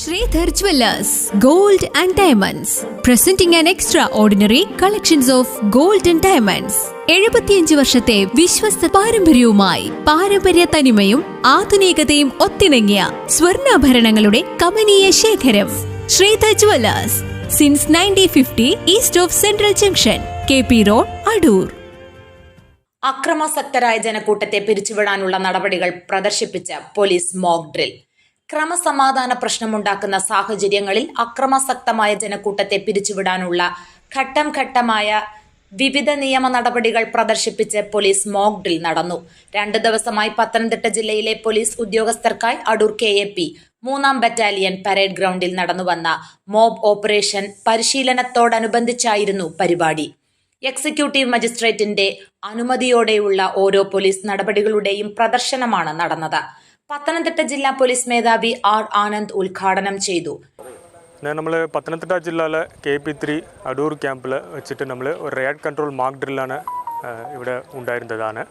Sridhar gold and diamonds. Presenting and extraordinary collections of gold and diamonds എഴുപത്തിയഞ്ച് വർഷത്തെ വിശ്വസ്ത പാരമ്പര്യവുമായി പാരമ്പര്യ തനിമയും ആധുനികതയും ഒത്തിണങ്ങിയ സ്വർണാഭരണങ്ങളുടെ കമനീയ ശേഖരം. Sridhar jewellers since nineteen fifty east of central junction K P road Adoor അക്രമാസക്തരായ ജനക്കൂട്ടത്തെ പിരിച്ചുവിടാനുള്ള നടപടികൾ പ്രദർശിപ്പിച്ച പോലീസ് മോക്ക് ഡ്രിൽ. ക്രമസമാധാന പ്രശ്നമുണ്ടാക്കുന്ന സാഹചര്യങ്ങളിൽ അക്രമാസക്തമായ ജനക്കൂട്ടത്തെ പിരിച്ചുവിടാനുള്ള ഘട്ടം ഘട്ടമായ വിവിധ നിയമ നടപടികൾ പ്രദർശിപ്പിച്ച് പോലീസ് മോക്ക് ഡ്രിൽ നടന്നു. രണ്ട് ദിവസമായി പത്തനംതിട്ട ജില്ലയിലെ പോലീസ് ഉദ്യോഗസ്ഥർക്കായി അടൂർ കെ എ പി മൂന്നാം ബറ്റാലിയൻ പരേഡ് ഗ്രൗണ്ടിൽ നടന്നുവന്ന മോബ് ഓപ്പറേഷൻ പരിശീലനത്തോടനുബന്ധിച്ചായിരുന്നു പരിപാടി. എക്സിക്യൂട്ടീവ് മജിസ്ട്രേറ്റിന്റെ അനുമതിയോടെയുള്ള ഓരോ പോലീസ് നടപടികളുടെയും പ്രദർശനമാണ് നടന്നത്. പത്തനംതിട്ട ജില്ലാ പോലീസ് മേധാവി ആർ ആനന്ദ് ഉദ്ഘാടനം ചെയ്തു. നമ്മൾ പത്തനംതിട്ട ജില്ലയിലെ കെ പി ത്രീ അടൂർ ക്യാമ്പിൽ വെച്ചിട്ട് നമ്മൾ ഒരു റേഡ് കൺട്രോൾ മാർക്ക് ഡ്രില്ലാണ് ഇവിടെ ഉണ്ടായിരുന്നതാണ്.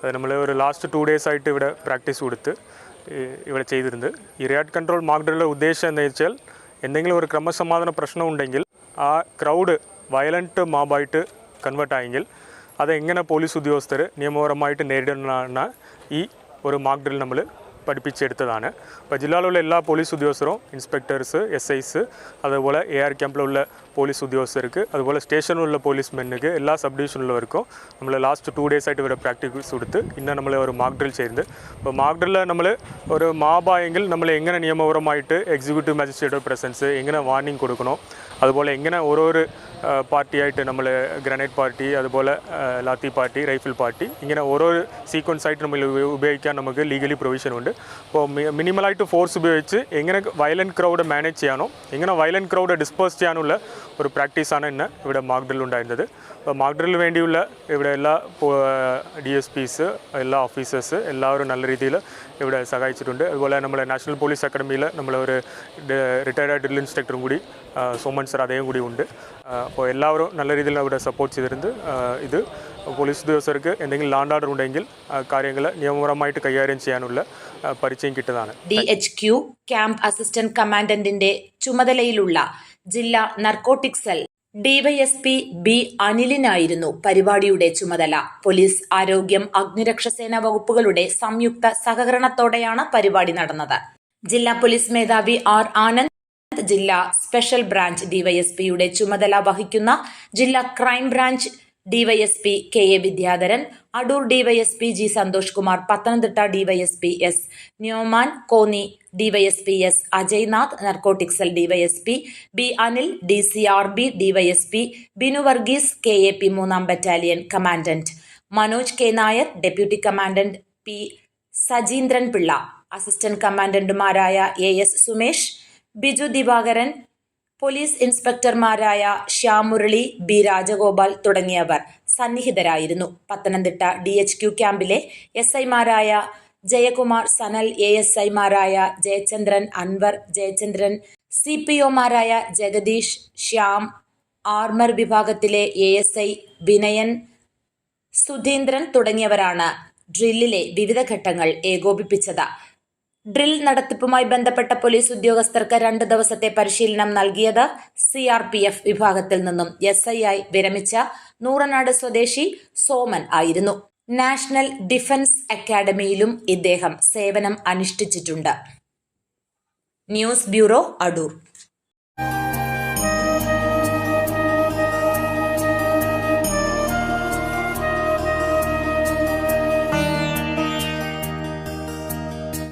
അത് നമ്മൾ ഒരു ലാസ്റ്റ് ടു ഡേയ്സ് ആയിട്ട് ഇവിടെ പ്രാക്ടീസ് കൊടുത്ത് ഇവിടെ ചെയ്തിരുന്നത്. ഈ റേഡ് കൺട്രോൾ മാർക്ക് ഡ്രില്ലിന്റെ ഉദ്ദേശം എന്ന് വെച്ചാൽ എന്തെങ്കിലും ഒരു ക്രമസമാധാന പ്രശ്നം ഉണ്ടെങ്കിൽ ആ ക്രൗഡ് വയലന്റ് മാബായിട്ട് കൺവേർട്ട് ആയെങ്കിൽ അതെങ്ങനെ പോലീസ് ഉദ്യോഗസ്ഥർ നിയമപരമായിട്ട് നേരിടണമെന്നാണ് ഈ ഒരു മാർക്ക് ഡ്രിൽ നമ്മൾ പഠിപ്പിച്ചെടുത്തതാണ്. അപ്പോൾ ജില്ലയിലുള്ള എല്ലാ പോലീസ് ഉദ്യോഗസ്ഥരും ഇൻസ്പെക്ടേഴ്സ് എസ് ഐസ് അതുപോലെ എ ആർ ക്യാമ്പിലുള്ള പോലീസ് ഉദ്യോഗസ്ഥർക്ക് അതുപോലെ സ്റ്റേഷനിലുള്ള പോലീസ് മെന്നുക്ക് എല്ലാ സബ് ഡിവിഷനിലുള്ളവർക്കും നമ്മൾ ലാസ്റ്റ് ടു ഡേയ്സ് ആയിട്ട് ഇവരെ പ്രാക്ടീസ് കൊടുത്ത് ഇന്ന് നമ്മൾ ഒരു മാർക്ക് ഡ്രിൽ ചെയ്യുന്നത്. അപ്പോൾ മാർക്ക് ഡ്രില്ല് നമ്മൾ ഒരു മാബായെങ്കിൽ നമ്മൾ എങ്ങനെ നിയമപരമായിട്ട് എക്സിക്യൂട്ടീവ് മജിസ്ട്രേറ്റ് പ്രസൻസ് എങ്ങനെ വാർണിംഗ് കൊടുക്കണോ അതുപോലെ എങ്ങനെ ഓരോരോ പാർട്ടിയായിട്ട് നമ്മൾ ഗ്രനൈറ്റ് പാർട്ടി അതുപോലെ ലാത്തി പാർട്ടി റൈഫിൾ പാർട്ടി ഇങ്ങനെ ഓരോ സീക്വൻസ് ആയിട്ട് നമ്മൾ ഉപയോഗിക്കാൻ നമുക്ക് ലീഗലി പ്രൊവിഷൻ ഉണ്ട്. അപ്പോൾ മിനിമലായിട്ട് ഫോഴ്സ് ഉപയോഗിച്ച് എങ്ങനെ വയലന്റ് ക്രൗഡ് മാനേജ് ചെയ്യാനോ എങ്ങനെ വയലന്റ് ക്രൗഡ് ഡിസ്പേഴ്സ് ചെയ്യാനുള്ള ഒരു പ്രാക്ടീസാണ് ഇന്ന് ഇവിടെ മാർക്ക് ഉണ്ടായിരുന്നത്. അപ്പോൾ മാർക്ക് വേണ്ടിയുള്ള ഇവിടെ എല്ലാ ഡി എസ് പീസ് എല്ലാ ഓഫീസേഴ്സ് എല്ലാവരും നല്ല രീതിയിൽ ഇവിടെ സഹായിച്ചിട്ടുണ്ട്. അതുപോലെ നമ്മുടെ നാഷണൽ പോലീസ് അക്കാഡമിയിൽ നമ്മളൊരു റിട്ടയർഡ് ഡ്രിൽ ഇൻസ്ട്രക്ടറും കൂടി സോമൻ സർ അദ്ദേഹം കൂടി ഉണ്ട്. അപ്പോൾ എല്ലാവരും നല്ല രീതിയിൽ അവിടെ സപ്പോർട്ട് ചെയ്തിരുന്നത്. ഇത് പോലീസ് ഉദ്യോഗസ്ഥർക്ക് എന്തെങ്കിലും ലാൻഡ് ഓർഡർ ഉണ്ടെങ്കിൽ കാര്യങ്ങൾ നിയമപരമായിട്ട് കൈകാര്യം ചെയ്യാനുള്ള പരിചയം കിട്ടുന്നതാണ്. D H Q camp assistant കമാൻഡന്റിന്റെ ചുമതലയിലുള്ള ജില്ലാ നർക്കോട്ടിക് സെൽ ഡിവൈഎസ്പി ബി അനിലിനായിരുന്നു പരിപാടിയുടെ ചുമതല. പോലീസ് ആരോഗ്യം അഗ്നിരക്ഷസേന വകുപ്പുകളുടെ സംയുക്ത സഹകരണത്തോടെയാണ് പരിപാടി നടന്നത്. ജില്ലാ പോലീസ് മേധാവി ആർ ആനന്ദ് ജില്ലാ സ്പെഷ്യൽ ബ്രാഞ്ച് ഡിവൈഎസ്പിയുടെ ചുമതല വഹിക്കുന്ന ജില്ലാ crime branch DYSP K A Vidyadharan Adoor DYSP G Santhosh Kumar Pathanamthitta DYSP S ന്യോമാൻ Konni DYSP S Ajaynath നർക്കോട്ടിക്സൽ DYSP B Anil D C R B DYSP Binu Varghese K A P മൂന്നാം battalion commandant Manoj K Nair deputy commandant P Sajeendran Pillai assistant കമാൻഡന്റുമാരായ A S Sumesh Biju Divakaran police ഇൻസ്പെക്ടർമാരായ Shyamurali B Rajagopal തുടങ്ങിയവർ സന്നിഹിതരായിരുന്നു. Pathanamthitta D H Q ക്യാമ്പിലെ S ഐമാരായ Jayakumar Sanal A S ഐമാരായ Jayachandran Anwar Jayachandran C P ഒമാരായ Jagadeesh Shyam armour വിഭാഗത്തിലെ A S I Vinayan Sudheendran തുടങ്ങിയവരാണ് ഡ്രില്ലിലെ വിവിധ ഘട്ടങ്ങൾ ഏകോപിപ്പിച്ചത്. ഡ്രിൽ നടത്തിപ്പുമായി ബന്ധപ്പെട്ട പോലീസ് ഉദ്യോഗസ്ഥർക്ക് രണ്ടു ദിവസത്തെ പരിശീലനം നൽകിയത് സി ആർ പി എഫ് വിഭാഗത്തിൽ നിന്നും. എസ് ഐ ആയി വിരമിച്ച നൂറനാട് സ്വദേശി സോമൻ ആയിരുന്നു. നാഷണൽ ഡിഫൻസ് അക്കാദമിയിലും ഇദ്ദേഹം സേവനം അനുഷ്ഠിച്ചിട്ടുണ്ട്. News bureau Adoor.